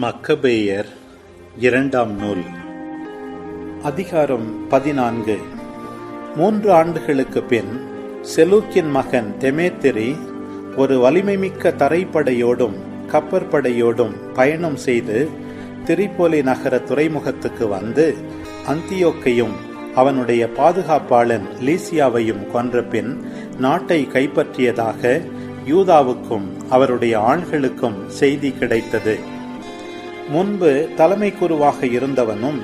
மக்கபேயர் இரண்டாம் நூல். அதிகாரம் பதினான்கு. மூன்று ஆண்டுகளுக்கு பின் செலூக்கின் மகன் தெமேத்திரி ஒரு வலிமைமிக்க தரைப்படையோடும் கப்பற்படையோடும் பயணம் செய்து திரிப்போலி நகர துறைமுகத்துக்கு வந்து அந்தியோக்கையும் அவனுடைய பாதுகாப்பாளன் லீசியாவையும் கொன்ற பின் நாட்டை கைப்பற்றியதாக யூதாவுக்கும் அவருடைய ஆண்களுக்கும் செய்தி கிடைத்தது. முன்பு தலைமை குருவாக இருந்தவனும்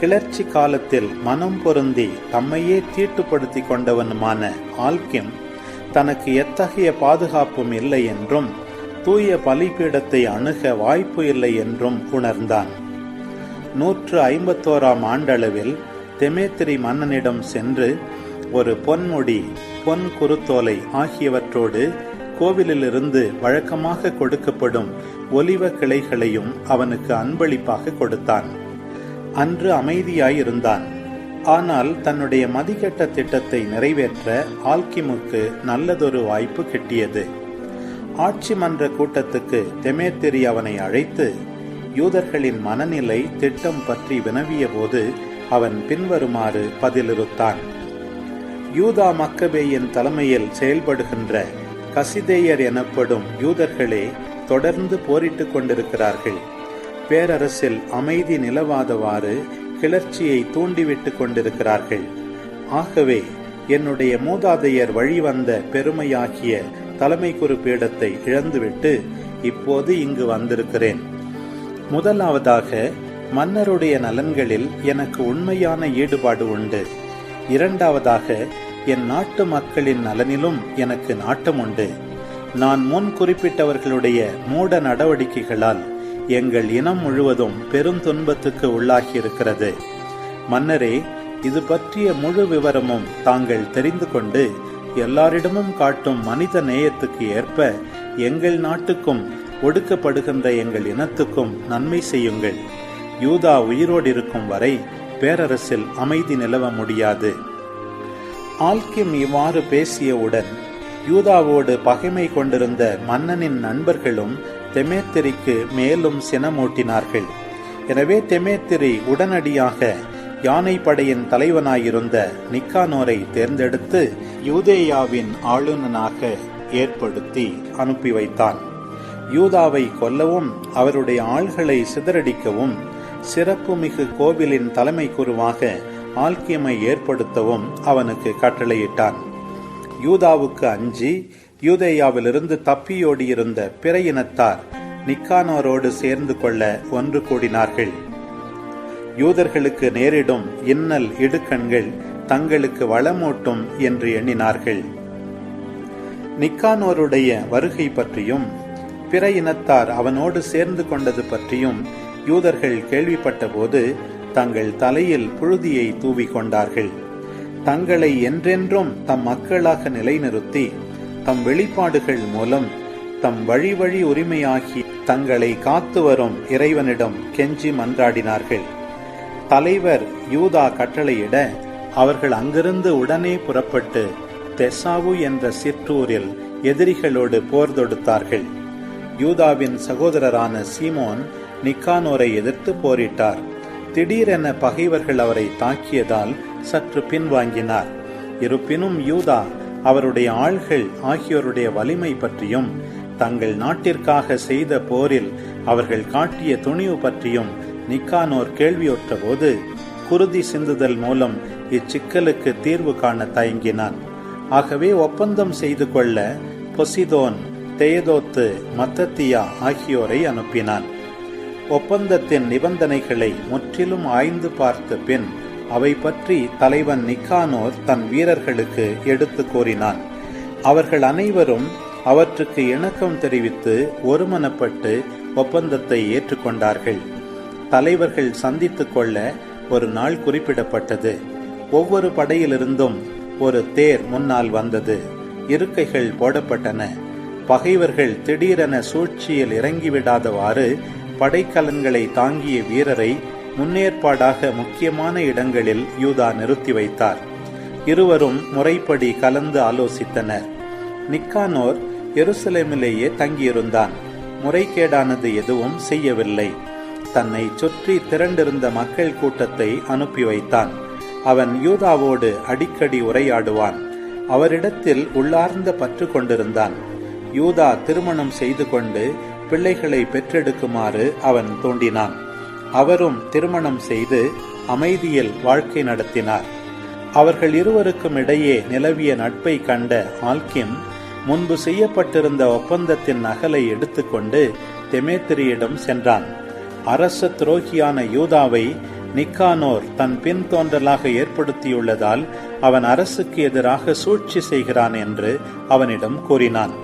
கிளர்ச்சி காலத்தில் மனம் பொருந்தி தம்மையே தீட்டுப்படுத்திக் கொண்டவனுமான ஆல்கிம் தனக்கு எத்தகைய பாதுகாப்பும் இல்லை என்றும் தூய பலிபீடத்தை அணுக வாய்ப்பு இல்லை என்றும் உணர்ந்தான். நூற்று ஐம்பத்தோராம் ஆண்டளவில் தெமேத்திரி மன்னனிடம் சென்று ஒரு பொன்முடி பொன் குருத்தோலை ஆகியவற்றோடு கோவிலிலிருந்து வழக்கமாக கொடுக்கப்படும் ஒலிவ கிளைகளையும் அவனுக்கு அன்பளிப்பாக கொடுத்தான். அன்று அமைதியாயிருந்தான். ஆனால் தன்னுடைய மதிக்கெட்ட திட்டத்தை நிறைவேற்ற ஆல்கிமுக்கு நல்லதொரு வாய்ப்பு கிட்டியது. ஆட்சி மன்ற கூட்டத்துக்கு தெமேத்திரி அவனை அழைத்து யூதர்களின் மனநிலை திட்டம் பற்றி வினவிய போது அவன் பின்வருமாறு பதிலிருத்தான். யூதா மக்கபேயின் தலைமையில் செயல்படுகின்ற கசிதேயர் எனப்படும் யூதர்களே தொடர்ந்து போரிட்டுக் கொண்டிருக்கிறார்கள். பேரரசில் அமைதி நிலவாதவாறு கிளர்ச்சியை தூண்டிவிட்டுக் கொண்டிருக்கிறார்கள். ஆகவே என்னுடைய மூதாதையர் வழிவந்த பெருமையாகிய தலைமை குரு பீடத்தை இழந்துவிட்டு இப்போது இங்கு வந்திருக்கிறேன். முதலாவதாக மன்னருடைய நலன்களில் எனக்கு உண்மையான ஈடுபாடு உண்டு. இரண்டாவதாக என் நாட்டு மக்களின் நலனிலும் எனக்கு நாட்டம் உண்டு. நான் முன் குறிப்பிட்டவர்களுடைய மூட நடவடிக்கைகளால் எங்கள் இனம் முழுவதும் பெரும் துன்பத்துக்கு உள்ளாகியிருக்கிறது. மன்னரே இது பற்றிய முழு விவரமும் தாங்கள் தெரிந்து கொண்டு எல்லாரிடமும் காட்டும் மனித நேயத்துக்கு ஏற்ப எங்கள் நாட்டுக்கும் ஒடுக்கப்படுகின்ற எங்கள் இனத்துக்கும் நன்மை செய்யுங்கள். யூதா உயிரோடு இருக்கும் வரை பேரரசில் அமைதி நிலவ முடியாது. ஆல்கிம் இவ்வாறு பேசியவுடன் யூதாவோடு பகைமை கொண்டிருந்த மன்னனின் நண்பர்களும் தெமேத்திரிக்கு மேலும் சினமூட்டினார்கள். எனவே தெமேத்திரி உடனடியாக யானை படையின் தலைவனாயிருந்த நிக்கானோரை தேர்ந்தெடுத்து யூதேயாவின் ஆளுநனாக ஏற்படுத்தி அனுப்பி வைத்தான். யூதாவை கொல்லவும் அவருடைய ஆள்களை சிதறடிக்கவும் சிறப்புமிகு கோவிலின் தலைமை குருவாக ஆல்கியமை ஏற்படுத்தவும் அவனுக்கு கட்டளையிட்டான். யூதாவுக்கு அஞ்சி யூதேயாவிலிருந்து தப்பியோடியிருந்த பிற இனத்தார் நிக்கானோரோடு சேர்ந்து கொள்ள ஒன்று கூடினார்கள். யூதர்களுக்கு நேரிடும் இன்னல் இடுக்கண்கள் தங்களுக்கு வளமூட்டும் என்று எண்ணினார்கள். நிக்கானோருடைய வருகை பற்றியும் பிற இனத்தார் அவனோடு சேர்ந்து கொண்டது பற்றியும் யூதர்கள் கேள்விப்பட்டபோது தங்கள் தலையில் புழுதியை தூவி கொண்டார்கள் தங்களை என்றென்றும் தம் மக்களாக நிலைநிறுத்தி தம் வெளிப்பாடுகள் மூலம் தம் வழி வழி உரிமையாகி தங்களை காத்து வரும் இறைவனிடம் கெஞ்சி மன்றாடினார்கள். தலைவர் யூதா கட்டளையிட அவர்கள் அங்கிருந்து உடனே புறப்பட்டு தெசாவு என்ற சிற்றூரில் எதிரிகளோடு போர் தொடுத்தார்கள். யூதாவின் சகோதரரான சீமோன் நிக்கானோரை எதிர்த்து போரிட்டார். திடீரென பகைவர்கள் அவரை தாக்கியதால் சற்று பின்வாங்கினார். இருப்பினும் யூதா அவருடைய ஆள்கள் ஆகியோருடைய வலிமை பற்றியும் தங்கள் நாட்டிற்காக செய்த போரில் அவர்கள் காட்டிய துணிவு பற்றியும் நிக்கானோர் கேள்வியுற்ற போது குருதி சிந்துதல் மூலம் இச்சிக்கலுக்கு தீர்வு காண தயங்கினான். ஆகவே ஒப்பந்தம் செய்து கொள்ள பொசிதோன் தேயதோத்து மத்தத்தியா ஆகியோரை அனுப்பினான். ஒப்பந்தத்தின் நிபந்தனைகளை முற்றிலும் ஆய்ந்து பார்த்த பின் அவை பற்றி தலைவன் நிக்கானோர் தன் வீரர்களுக்கு எடுத்து கூறினான். அவர்கள் அனைவரும் அவற்றுக்கு இணக்கம் தெரிவித்து ஒருமனப்பட்டு ஒப்பந்தத்தை ஏற்றுக்கொண்டார்கள். தலைவர்கள் சந்தித்து கொள்ள ஒரு நாள் குறிப்பிடப்பட்டது. ஒவ்வொரு படையிலிருந்தும் ஒரு தேர் முன்னால் வந்தது. இருக்கைகள் போடப்பட்டன. பகைவர்கள் திடீரென சூழ்ச்சியில் இறங்கிவிடாதவாறு படைக்கலன்களை தாங்கிய வீரரை முன்னேற்பாடாக முக்கியமான இடங்களில் யூதா நிறுத்தி வைத்தார். இருவரும் முறைப்படி கலந்து ஆலோசித்தனர். நிக்கானோர் எருசலேமிலேயே தங்கியிருந்தான். முறைகேடானது எதுவும் செய்யவில்லை. தன்னை சுற்றி திரண்டிருந்த மக்கள் கூட்டத்தை அனுப்பி வைத்தான். அவன் யூதாவோடு அடிக்கடி உரையாடுவான். அவரிடத்தில் உள்ளார்ந்த பற்று கொண்டிருந்தான் யூதா திருமணம் செய்து கொண்டு பிள்ளைகளை பெற்றெடுக்குமாறு அவன் தூண்டினான். அவரும் திருமணம் செய்து அமைதியில் வாழ்க்கை நடத்தினார். அவர்கள் இருவருக்கும் இடையே நிலவிய நட்பை கண்ட ஆல்கிம் முன்பு செய்யப்பட்டிருந்த ஒப்பந்தத்தின் நகலை எடுத்துக்கொண்டு தெமேத்திரியிடம் சென்றான். அரச துரோகியான யூதாவை நிக்கானோர் தன் பின் தோன்றலாக ஏற்படுத்தியுள்ளதால் அவன் அரசுக்கு எதிராக சூழ்ச்சி செய்கிறான் என்று அவனிடம் கூறினான்.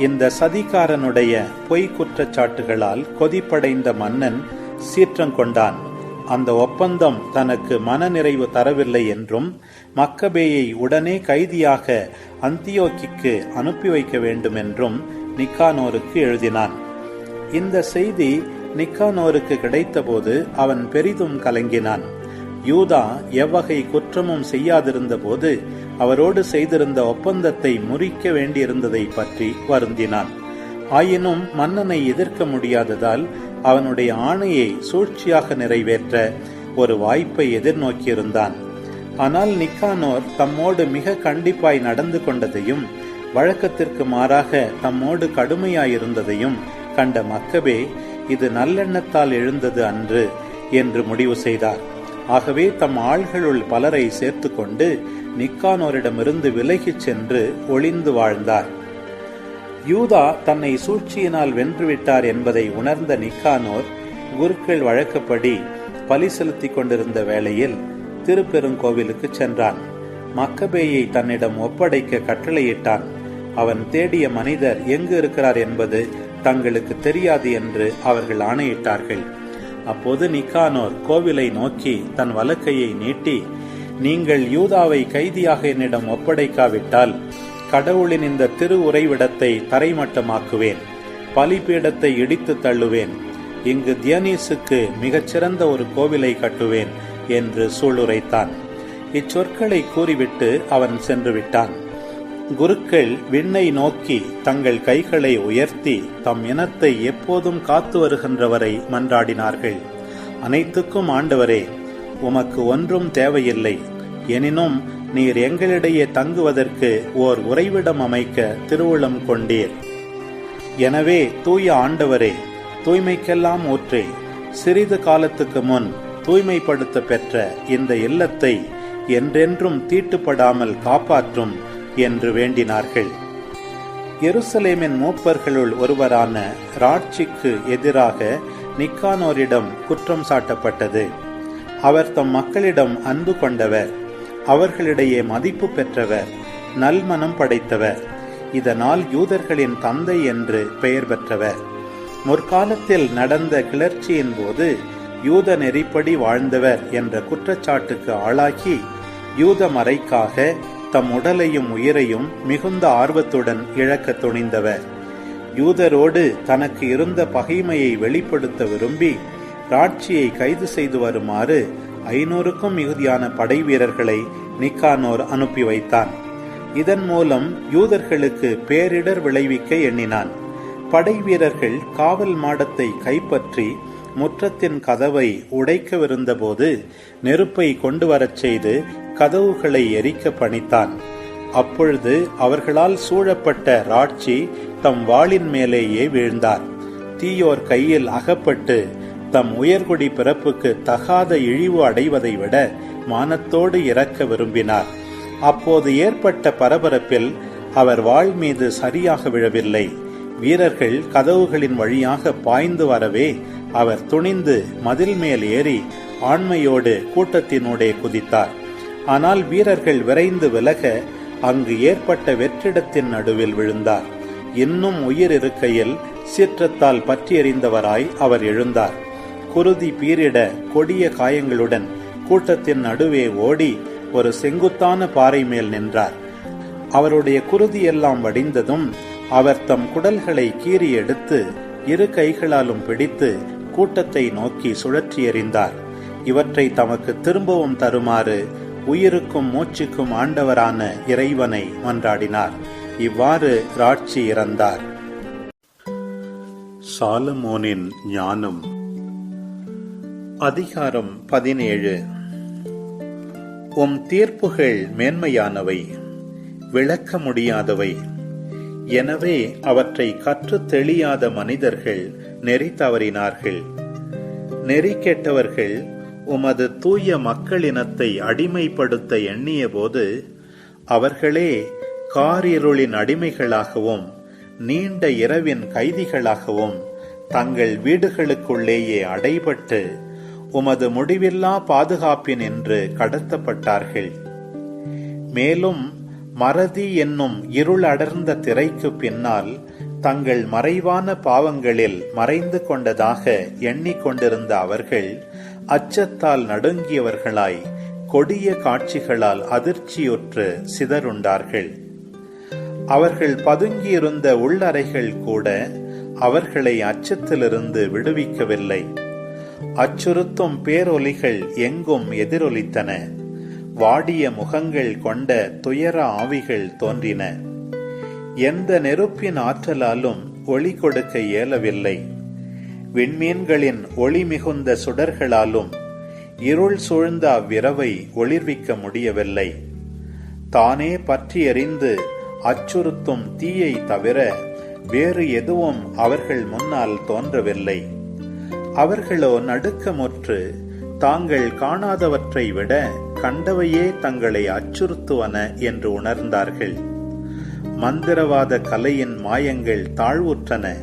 இந்த சதிகாரனுடைய பொய் குற்றச்சாட்டுகளால் கொதிப்படைந்த மன்னன் சீற்றம் கொண்டான். அந்த ஒப்பந்தம் தனக்கு மனநிறைவு தரவில்லை என்றும் மக்கபேயை உடனே கைதியாக அந்தியோக்கிக்கு அனுப்பி வைக்க வேண்டும் என்றும் நிக்கானோருக்கு எழுதினான். இந்த செய்தி நிக்கானோருக்கு கிடைத்தபோது அவன் பெரிதும் கலங்கினான். யூதா எவ்வகை குற்றமும் செய்யாதிருந்த போது அவரோடு செய்திருந்த ஒப்பந்தத்தை முறிக்க வேண்டியிருந்ததை பற்றி வருந்தினான். ஆயினும் மன்னனை எதிர்க்க முடியாததால் அவனுடைய ஆணையை சூழ்ச்சியாக நிறைவேற்ற ஒரு வாய்ப்பை எதிர்நோக்கியிருந்தான். ஆனால் நிக்கானோர் தம்மோடு மிக கண்டிப்பாய் நடந்து கொண்டதையும் வழக்கத்திற்கு மாறாக தம்மோடு கடுமையாயிருந்ததையும் கண்ட மக்கபே இது நல்லெண்ணத்தால் எழுந்தது அன்று என்று முடிவு செய்தார். ஆகவே தம் ஆள்களுள் பலரை சேர்த்துக்கொண்டு நிக்கானோரிடமிருந்து விலகிச் சென்று ஒளிந்து வாழ்ந்தார். யூதா தன்னை சூழ்ச்சியினால் வென்றுவிட்டார் என்பதை உணர்ந்த நிக்கானோர் குருக்கள் வழக்கப்படி பலி செலுத்திக் கொண்டிருந்த வேளையில் திருப்பெருங்கோவிலுக்கு சென்றான். மக்கபேயை தன்னிடம் ஒப்படைக்க கட்டளையிட்டான். அவன் தேடிய மனிதர் எங்கு இருக்கிறார் என்பது தங்களுக்கு தெரியாது என்று அவர்கள் ஆணையிட்டார்கள். அப்போது நிக்கானோர் கோவிலை நோக்கி தன் வலக்கையை நீட்டி நீங்கள் யூதாவை கைதியாக என்னிடம் ஒப்படைக்காவிட்டால் கடவுளின் இந்த திரு உறைவிடத்தை தரைமட்டமாக்குவேன். பலிபீடத்தை இடித்து தள்ளுவேன். இங்கு தியனீசுக்கு மிகச்சிறந்த ஒரு கோவிலை கட்டுவேன் என்று சூளுரைத்தான். இச்சொற்களை கூறிவிட்டு அவன் சென்று விட்டான் குருக்கள் விண்ணை நோக்கி தங்கள் கைகளை உயர்த்தி தம் இனத்தை எப்போதும் காத்து வருகின்றவரை மன்றாடினார்கள். அனைத்துக்கும் ஆண்டவரே உமக்கு ஒன்றும் தேவையில்லை. எனினும் நீர் எங்களிடையே தங்குவதற்கு ஓர் உறைவிடம் அமைக்க திருவுளம் கொண்டீர். எனவே தூய ஆண்டவரே தூய்மைக்கெல்லாம் ஊற்றே. சிறிது காலத்துக்கு முன் தூய்மைப்படுத்த பெற்ற இந்த இல்லத்தை என்றென்றும் தீட்டுப்படாமல் காப்பாற்றும் என்று வேண்டினார்கள். எருசலேமின் மூப்பர்களுள் ஒருவரான ராட்சிக்கு எதிராக நிக்கானோரிடம் குற்றம் சாட்டப்பட்டது. அவர் தம் மக்களிடம் அன்பு கொண்டவர். அவர்களிடையே மதிப்பு பெற்றவர். நல்மனம் படைத்தவர். இதனால் யூதர்களின் தந்தை என்று பெயர் பெற்றவர். முற்காலத்தில் நடந்த கிளர்ச்சியின் போது யூத நெறிப்படி வாழ்ந்தவர் என்ற குற்றச்சாட்டுக்கு ஆளாகி யூத மறைக்காக தம் உடலையும் உயிரையும் மிகுந்த ஆர்வத்துடன் இழக்க துணிந்தவர். யூதரோடு தனக்கு இருந்த பகைமையை வெளிப்படுத்த விரும்பி ராட்சியை கைது செய்து வருமாறு ஐநூறுக்கும் மிகுதியான படை வீரர்களை நிக்கானோர் அனுப்பி வைத்தான். இதன் மூலம் யூதர்களுக்கு பேரிடர் விளைவிக்க எண்ணினான். படை வீரர்கள் காவல் மாடத்தை கைப்பற்றி முற்றத்தின் கதவை உடைக்கவிருந்தபோது நெருப்பை கொண்டு வரச் செய்து கதவுகளை எரிக்க பணித்தான். அப்பொழுது அவர்களால் சூழப்பட்ட ராட்சி தம் வாளின் மேலேயே வீழ்ந்தார். தீயோர் கையில் அகப்பட்டு தம் உயர்குடி பிறப்புக்கு தகாத இழிவு அடைவதை விட மானத்தோடு இறக்க விரும்பினார். அப்போது ஏற்பட்ட பரபரப்பில் அவர் வாழ் மீது சரியாக விழவில்லை. வீரர்கள் கதவுகளின் வழியாக பாய்ந்து வரவே அவர் துணிந்து மதில் மேல் ஏறி ஆண்மையோடு கூட்டத்தினூடே குதித்தார். ஆனால் வீரர்கள் விரைந்து விலக அங்கு ஏற்பட்ட வெற்றிடத்தின் நடுவில் விழுந்தார். இன்னும் உயிர் இருக்கையில் சீற்றத்தால் பற்றி எறிந்தவராய் அவர் எழுந்தார். குருதி பீரிட கொடிய காயங்களுடன் கூட்டத்தின் நடுவே ஓடி ஒரு செங்குத்தான பாறை மேல் நின்றார். அவருடைய குருதி எல்லாம் வடிந்ததும் அவர் தம் குடல்களை கீறி எடுத்து இரு கைகளாலும் பிடித்து கூட்டத்தை நோக்கி சுழற்றி எறிந்தார். இவற்றை தமக்கு திரும்பவும் தருமாறு உயிருக்கும் மூச்சுக்கும் ஆண்டவரான இறைவனை மன்றாடினார். இவ்வாறு ராட்சி இறந்தார். சாலமோனின் ஞானம். அதிகாரம் பதினேழு. உம் தீர்ப்புகள் மேன்மையானவை விளக்க முடியாதவை. எனவே அவற்றை கற்று தெளியாத மனிதர்கள் நெறி தவறினார்கள். நெறி கெட்டவர்கள் உமது தூய மக்களினத்தை அடிமைப்படுத்த எண்ணிய போது அவர்களே காரிருளின் அடிமைகளாகவும் நீண்ட இரவின் கைதிகளாகவும் தங்கள் வீடுகளுக்குள்ளேயே அடைபட்டு உமது முடிவில்லா பாதுகாப்பின் என்று கடத்தப்பட்டார்கள். மேலும் மறதி என்னும் இருள் அடர்ந்த திரைக்கு பின்னால் தங்கள் மறைவான பாவங்களில் மறைந்து கொண்டதாக எண்ணிக்கொண்டிருந்த அவர்கள் அச்சத்தால் நடுங்கியவர்களாய் கொடிய காட்சிகளால் அதிர்ச்சியுற்று சிதறுண்டார்கள். அவர்கள் பதுங்கியிருந்த உள்ளறைகள் கூட அவர்களை அச்சத்திலிருந்து விடுவிக்கவில்லை. அச்சுறுத்தும் பேரொலிகள் எங்கும் எதிரொலித்தன. வாடிய முகங்கள் கொண்ட துயர ஆவிகள் தோன்றின. எந்த நெருப்பின் ஆற்றலாலும் ஒளி கொடுக்க இயலவில்லை. விண்மீன்களின் ஒளி மிகுந்த சுடர்களாலும் இருள் சூழ்ந்த அவ்விரவை ஒளிர்விக்க முடியவில்லை. தானே பற்றி எறிந்து அச்சுறுத்தும் தீயை தவிர வேறு எதுவும் அவர்கள் முன்னால் தோன்றவில்லை. அவர்களோ நடுக்கமுற்று தாங்கள் காணாதவற்றை விட கண்டவையே தங்களை அச்சுறுத்துவன என்று உணர்ந்தார்கள். மந்திரவாத கலையின் மாயங்கள் தாழ்வுற்றன.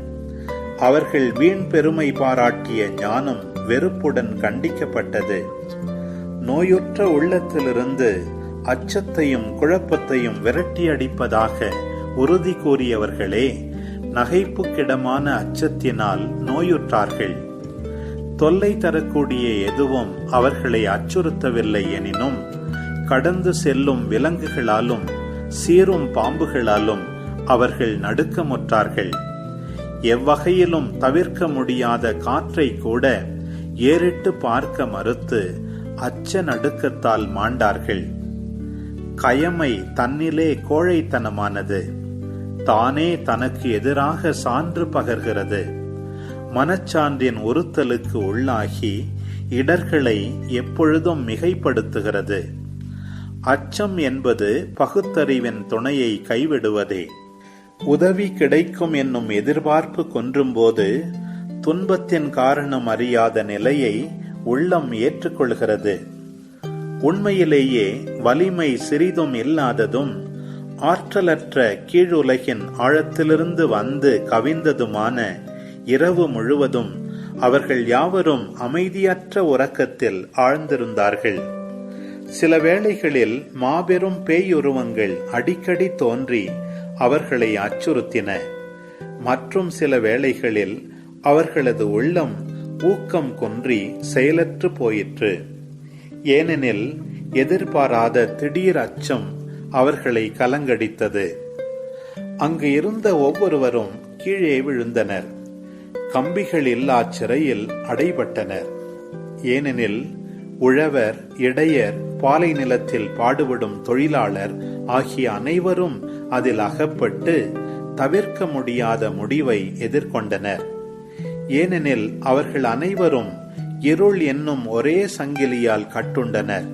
அவர்கள் வீண் பெருமை பாராட்டிய ஞானம் வெறுப்புடன் கண்டிக்கப்பட்டது. நோயுற்ற உள்ளத்திலிருந்து அச்சத்தையும் குழப்பத்தையும் விரட்டியடிப்பதாக உறுதி கூறியவர்களே நகைப்புக்கிடமான அச்சத்தினால் நோயுற்றார்கள். தொல்லை தரக்கூடிய எதுவும் அவர்களை அச்சுறுத்தவில்லை எனினும் கடந்து செல்லும் விலங்குகளாலும் சீரும் பாம்புகளாலும் அவர்கள் நடுக்கமுற்றார்கள். எவ்வகையிலும் தவிர்க்க முடியாத காற்றை கூட ஏறிட்டு பார்க்க மறுத்து அச்ச நடுக்கத்தால் மாண்டார்கள். கயமை தன்னிலே கோழைத்தனமானது. தானே தனக்கு எதிராக சான்று பகர்கிறது. மனச்சான்றின் உறுத்தலுக்கு உள்ளாகி இடர்களை எப்பொழுதும் மிகைப்படுத்துகிறது. அச்சம் என்பது பகுத்தறிவின் துணையை கைவிடுவதே. உதவி கிடைக்கும் என்னும் எதிர்பார்ப்பு கொன்றும்போது துன்பத்தின் காரணம் அறியாத நிலையை உள்ளம் ஏற்றுக்கொள்கிறது. உண்மையிலேயே வலிமை சிறிதும் இல்லாததும் ஆற்றலற்ற கீழுலகின் ஆழத்திலிருந்து வந்து கவிந்ததுமான இரவு முழுவதும் அவர்கள் யாவரும் அமைதியற்ற உறக்கத்தில் ஆழ்ந்திருந்தார்கள். சில வேளைகளில் மாபெரும் பேயுருவங்கள் அடிக்கடி தோன்றி அவர்களை அச்சுறுத்தின. மற்றும் சில வேளைகளில் அவர்களது உள்ளம் ஊக்கம் கொன்றி செயலற்று போயிற்று. ஏனெனில் எதிர்பாராத திடீர் அச்சம் அவர்களை கலங்கடித்தது. அங்கு இருந்த ஒவ்வொருவரும் கீழே விழுந்தனர். கம்பிகள் இல்லா சிறையில் அடைபட்டனர். ஏனெனில் உழவர் இடையர் பாலை நிலத்தில் பாடுபடும் தொழிலாளர் ஆகிய அனைவரும் அதில் அகப்பட்டு தவிர்க்க முடியாத முடிவை எதிர்கொண்டனர். ஏனெனில் அவர்கள் அனைவரும் இருள் என்னும் ஒரே சங்கிலியால் கட்டுண்டனர்.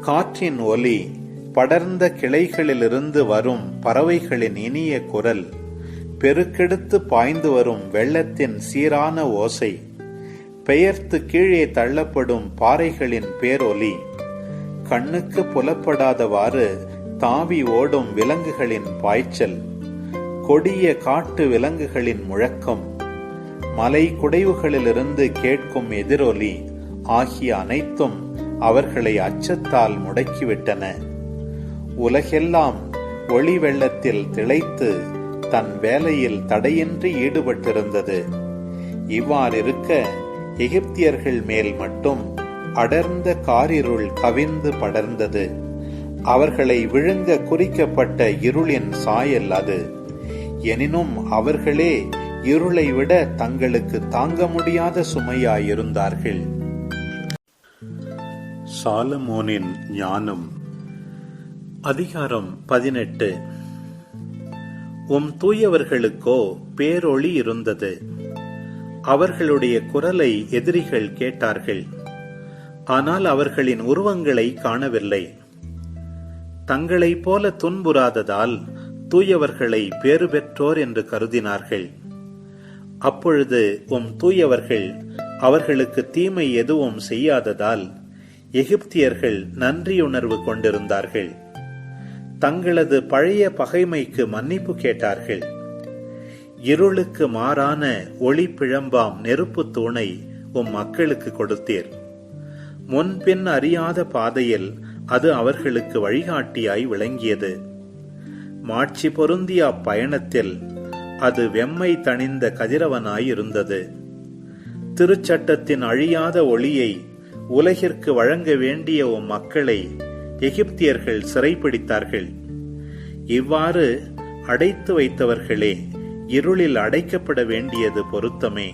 காற்றின் ஒலி படர்ந்த கிளைகளிலிருந்து வரும் பறவைகளின் இனிய குரல் பெருக்கெடுத்து பாய்ந்து வரும் வெள்ளத்தின் சீரான ஓசை. பெயர்த்து கீழே தள்ளப்படும் பாறைகளின் பேரொலி. கண்ணுக்கு புலப்படாதவாறு தாவி ஓடும் விலங்குகளின் பாய்ச்சல். கொடிய காட்டு விலங்குகளின் முழக்கம். மலை குடைவுகளிலிருந்து கேட்கும் எதிரொலி ஆகிய அனைத்தும் அவர்களை அச்சத்தால் முடக்கிவிட்டன. உலகெல்லாம் ஒளி வெள்ளத்தில் திளைத்து தன் வேலையில் தடையின்றி ஈடுபட்டிருந்தது. இவ்வாறிருக்க எகிப்தியர்கள் மேல் மட்டும் அடர்ந்த காரிருள் கவிந்து படர்ந்தது. அவர்களை விழுங்க குறிக்கப்பட்ட இருளின் சாயல் அது. எனினும் அவர்களே இருளை விட தங்களுக்கு தாங்க முடியாத சுமையாயிருந்தார்கள். சாலமோனின் ஞானம். அதிகாரம் பதினெட்டு. உம் தூயவர்களுக்கோ பேரொளி இருந்தது. அவர்களுடைய குரலை எதிரிகள் கேட்டார்கள். ஆனால் அவர்களின் உருவங்களை காணவில்லை. தங்களைப் போல துன்புறாததால் தூயவர்களை பேறு பெற்றோர் என்று கருதினார்கள். அப்பொழுது உம் தூயவர்கள் அவர்களுக்கு தீமை எதுவும் செய்யாததால் எகிப்தியர்கள் நன்றியுணர்வு கொண்டிருந்தார்கள். தங்களது பழைய பகைமைக்கு மன்னிப்பு கேட்டார்கள். இருளுக்கு மாறான ஒளி பிழம்பாம் நெருப்பு தூணை உம் மக்களுக்கு கொடுத்தீர். முன்பின் அறியாத பாதையில் அது அவர்களுக்கு வழிகாட்டியாய் விளங்கியது. மாட்சி பொருந்திய அப்பயணத்தில் அது வெம்மை தணிந்த கதிரவனாய் இருந்தது. திருச்சட்டத்தின் அழியாத ஒளியை உலகிற்கு வழங்க வேண்டிய உம் மக்களை எகிப்தியர்கள் சிறைப்பிடித்தார்கள் இவ்வாறு அடைத்து வைத்தவர்களே இருளில் அடைக்கப்பட வேண்டியது பொருத்தமே.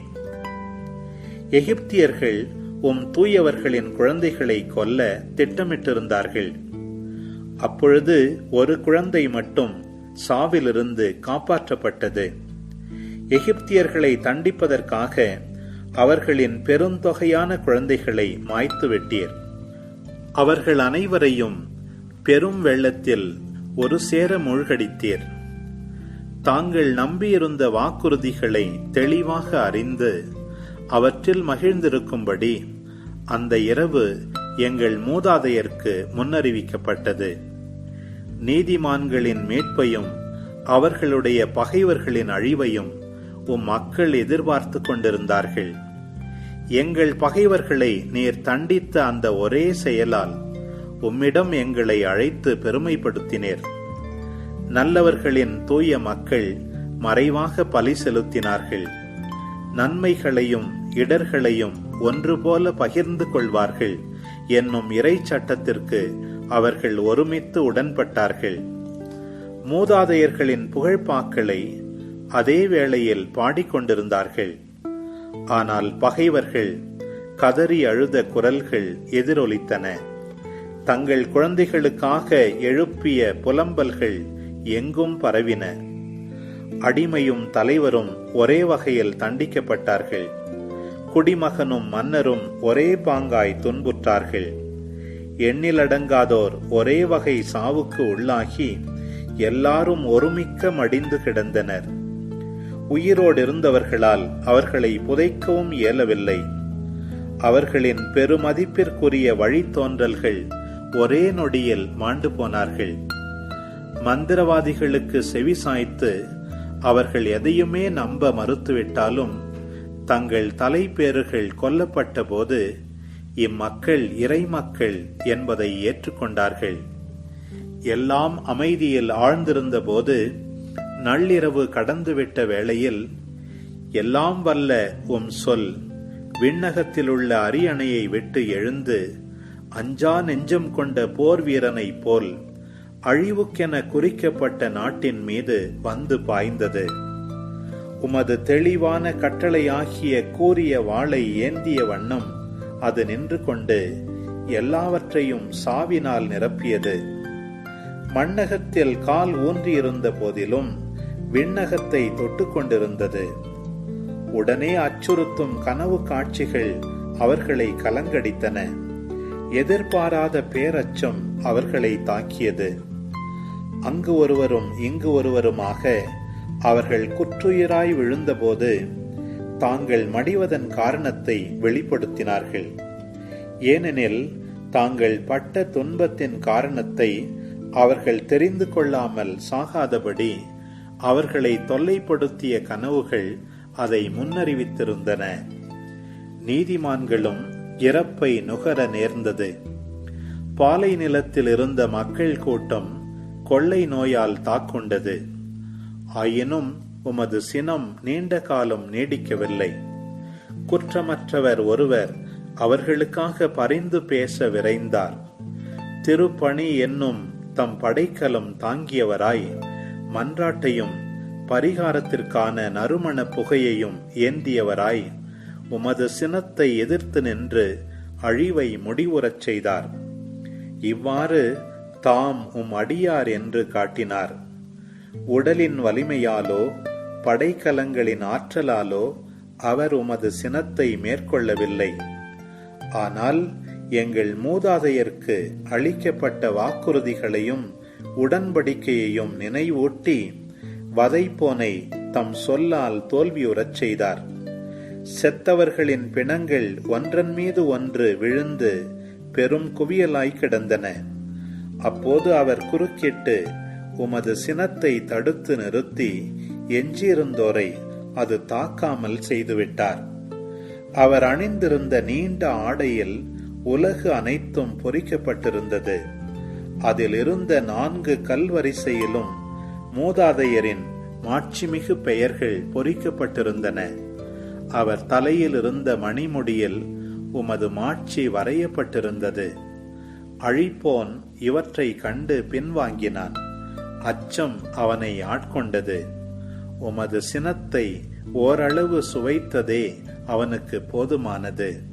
எகிப்தியர்கள் உம் தூயவர்களின் குழந்தைகளை கொல்ல திட்டமிட்டிருந்தார்கள். அப்பொழுது ஒரு குழந்தை மட்டும் சாவிலிருந்து காப்பாற்றப்பட்டது. எகிப்தியர்களை தண்டிப்பதற்காக அவர்களின் பெருந்தொகையான குழந்தைகளை மாய்த்து விட்டீர் அவர்கள் அனைவரையும் பெரும் வெள்ளத்தில் ஒரு சேர மூழ்கடித்தீர். தாங்கள் நம்பியிருந்த வாக்குறுதிகளை தெளிவாக அறிந்து அவற்றில் மகிழ்ந்திருக்கும்படி அந்த இரவு எங்கள் மூதாதையர்க்கு முன்னறிவிக்கப்பட்டது. நீதிமான்களின் மீட்பையும் அவர்களுடைய பகைவர்களின் அழிவையும் உம் மக்கள் எதிர்பார்த்து கொண்டிருந்தார்கள். எங்கள் பகைவர்களை நீர் தண்டித்த அந்த ஒரே செயலால் உம்மிடம் எங்களை அழைத்து பெருமைப்படுத்தினேர். நல்லவர்களின் தூய மக்கள் மறைவாக பலி செலுத்தினார்கள். நன்மைகளையும் இடர்களையும் ஒன்று போல பகிர்ந்து கொள்வார்கள். என்னும் இறை சட்டத்திற்கு அவர்கள் ஒருமித்து உடன்பட்டார்கள். மூதாதையர்களின் புகழ்பாக்களை அதே வேளையில் பாடிக்கொண்டிருந்தார்கள். ஆனால் பகைவர்கள் கதறி அழுத குரல்கள் எதிரொலித்தன. தங்கள் குழந்தைகளுக்காக எழுப்பிய புலம்பல்கள் எங்கும் பரவின. அடிமையும் தலைவரும் ஒரே வகையில் தண்டிக்கப்பட்டார்கள். குடிமகனும் மன்னரும் ஒரே பாங்காய் துன்புற்றார்கள். எண்ணிலடங்காதோர் ஒரே வகை சாவுக்கு உள்ளாகி எல்லாரும் ஒருமிக்க மடிந்து கிடந்தனர். உயிரோடு இருந்தவர்களால் அவர்களை புதைக்கவும் இயலவில்லை. அவர்களின் பெருமதிப்பிற்குரிய வழித்தோன்றல்கள் ஒரே நொடியில் மாண்டு போனார்கள். மந்திரவாதிகளுக்கு செவி சாய்த்து அவர்கள் எதையுமே நம்ப மறுத்துவிட்டாலும் தங்கள் தலைப்பேறுகள் கொல்லப்பட்ட போது இம்மக்கள் இறைமக்கள் என்பதை ஏற்றுக்கொண்டார்கள். எல்லாம் அமைதியில் ஆழ்ந்திருந்த போது நள்ளிரவு கடந்துவிட்ட வேளையில் எல்லாம் வல்ல உம் சொல் விண்ணகத்திலுள்ள அரியணையை விட்டு எழுந்து அஞ்சா நெஞ்சம் கொண்ட போர் வீரனைப் போல் அழிவுக்கென குறிக்கப்பட்ட நாட்டின் மீது வந்து பாய்ந்தது. உமது தெளிவான கட்டளையாகிய கூறிய வாளை ஏந்திய வண்ணம் அது நின்று கொண்டு எல்லாவற்றையும் சாவினால் நிரப்பியது. மண்ணகத்தில் கால் ஊன்றியிருந்த போதிலும் விண்ணகத்தை தொட்டுக்கொண்டிருந்தது. உடனே அச்சுறுத்தும் கனவு காட்சிகள் அவர்களை கலங்கடித்தன. எதிர்பாராத பேரச்சம் அவர்களை தாக்கியது. அங்கு ஒருவரும் இங்கு ஒருவருமாக அவர்கள் குற்றுயிராய் விழுந்தபோது தாங்கள் மடிவதன் காரணத்தை வெளிப்படுத்தினார்கள். ஏனெனில் தாங்கள் பட்ட துன்பத்தின் காரணத்தை அவர்கள் தெரிந்து கொள்ளாமல் சாகாதபடி அவர்களை தொல்லைப்படுத்திய கனவுகள் அதை முன்னறிவித்திருந்தன. நீதிமான்களும் இறப்பை நுகர நேர்ந்தது. பாலை நிலத்தில் இருந்த மக்கள் கூட்டம் கொள்ளை நோயால் தாக்குண்டது. ஆயினும் உமது சினம் நீண்ட காலம் நீடிக்கவில்லை. குற்றமற்றவர் ஒருவர் அவர்களுக்காக பரிந்து பேச விரைந்தார். திருப்பணி என்னும் தம் படைக்கலம் தாங்கியவராய் மன்றாட்டையும் பரிகாரத்திற்கான நறுமண புகையையும் ஏந்தியவராய் உமது சினத்தை எதிர்த்து நின்று அழிவை முடிவுறச் செய்தார். இவ்வாறு தாம் உம் அடியார் என்று காட்டினார். உடலின் வலிமையாலோ படைக்கலங்களின் ஆற்றலாலோ அவர் உமது சினத்தை மேற்கொள்ளவில்லை. ஆனால் எங்கள் மூதாதையர்க்கு அளிக்கப்பட்ட வாக்குறுதிகளையும் உடன்படிக்கையையும் நினைவூட்டி வதைப்போனை தம் சொல்லால் தோல்வியுறச் செய்தார். செத்தவர்களின் பிணங்கள் ஒன்றன் மீது ஒன்று விழுந்து பெரும் குவியலாய் கிடந்தன. அப்போது அவர் குறுக்கிட்டு உமது சினத்தை தடுத்து நிறுத்தி எஞ்சியிருந்தோரை அது தாக்காமல் செய்துவிட்டார். அவர் அணிந்திருந்த நீண்ட ஆடையில் உலகு அனைத்தும் பொறிக்கப்பட்டிருந்தது. அதில் இருந்த நான்கு கல்வரிசையிலும் மூதாதையரின் மாட்சிமிகு பெயர்கள் பொறிக்கப்பட்டிருந்தன. அவர் தலையில் இருந்த மணிமுடியில் உமது மாட்சி வரையப்பட்டிருந்தது. அழிப்போன் இவற்றை கண்டு பின்வாங்கினான். அச்சம் அவனை ஆட்கொண்டது. உமது சினத்தை ஓரளவு சுவைத்ததே அவனுக்கு போதுமானது.